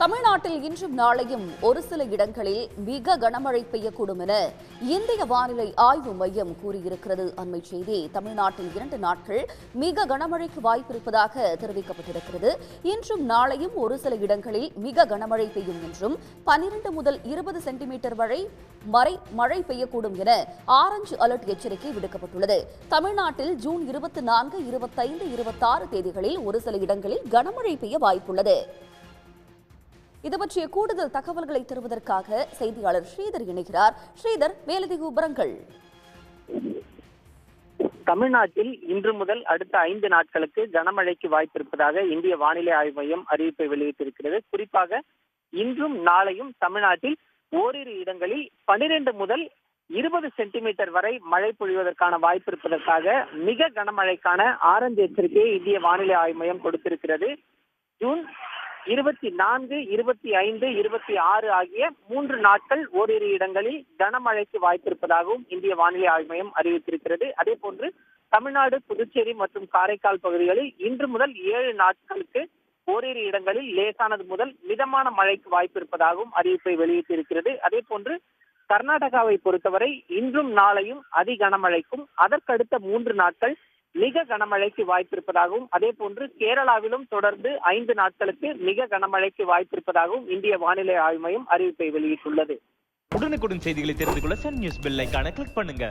தமிழ்நாட்டில் இன்றும் நாளையும் ஒரு சில இடங்களில் மிக கனமழை பெய்யக்கூடும் என இந்திய வானிலை ஆய்வு மையம் கூறியிருக்கிறது. அண்மை செய்தி தமிழ்நாட்டில் இரண்டு நாட்கள் மிக கனமழைக்கு வாய்ப்பிருப்பதாக தெரிவிக்கப்பட்டிருக்கிறது. இன்றும் நாளையும் ஒரு சில இடங்களில் மிக கனமழை பெய்யும் என்றும் பனிரெண்டு முதல் இருபது சென்டிமீட்டர் வரை மறை மழை பெய்யக்கூடும் என ஆரஞ்சு அலர்ட் எச்சரிக்கை விடுக்கப்பட்டுள்ளது. தமிழ்நாட்டில் ஜூன் இருபத்தி நான்கு இருபத்தைந்து இருபத்தாறு தேதிகளில் ஒரு சில இடங்களில் கனமழை பெய்ய வாய்ப்புள்ளது. இது பற்றிய கூடுதல் தகவல்களை தருவதற்காக செய்தியாளர் ஸ்ரீதர் இணைகிறார். ஸ்ரீதர் மேலதிக விபரங்கள் தமிழ்நாட்டில் இன்று முதல் அடுத்த ஐந்து நாட்களுக்கு கனமழைக்கு வாய்ப்பு இருப்பதாக இந்திய வானிலை ஆய்வு மையம் அறிவிப்பை வெளியிட்டிருக்கிறது. குறிப்பாக இன்றும் நாளையும் தமிழ்நாட்டில் ஓரிரு இடங்களில் பனிரெண்டு முதல் இருபது சென்டிமீட்டர் வரை மழை பொழிவதற்கான வாய்ப்பு இருப்பதற்காக மிக கனமழைக்கான ஆரஞ்சு எச்சரிக்கையை இந்திய வானிலை ஆய்வு மையம் கொடுத்திருக்கிறது. ஜூன் இருபத்தி நான்கு இருபத்தி ஐந்து இருபத்தி ஆறு ஆகிய மூன்று நாட்கள் ஓரிரு இடங்களில் கனமழைக்கு வாய்ப்பிருப்பதாகவும் இந்திய வானிலை ஆய்வு மையம் அறிவித்திருக்கிறது. அதே போன்று தமிழ்நாடு புதுச்சேரி மற்றும் காரைக்கால் பகுதிகளில் இன்று முதல் ஏழு நாட்களுக்கு ஓரிரு இடங்களில் லேசானது முதல் மிதமான மழைக்கு வாய்ப்பிருப்பதாகவும் அறிவிப்பை வெளியிட்டிருக்கிறது. அதே போன்று கர்நாடகாவை பொறுத்தவரை இன்றும் நாளையும் அதி கனமழைக்கும் அதற்கடுத்த மூன்று நாட்கள் மிக கனமழைக்கு வாய்ப்பிருப்பதாகவும் அதே போன்று கேரளாவிலும் தொடர்ந்து ஐந்து நாட்களுக்கு மிக கனமழைக்கு வாய்ப்பிருப்பதாகவும் இந்திய வானிலை ஆய்வு மையம் அறிவிப்பை வெளியிட்டுள்ளது. உடனுக்குடன் செய்திகளை தெரிந்து கொள்ள சன் நியூஸ் பெல் ஐகானை கிளிக் பண்ணுங்க.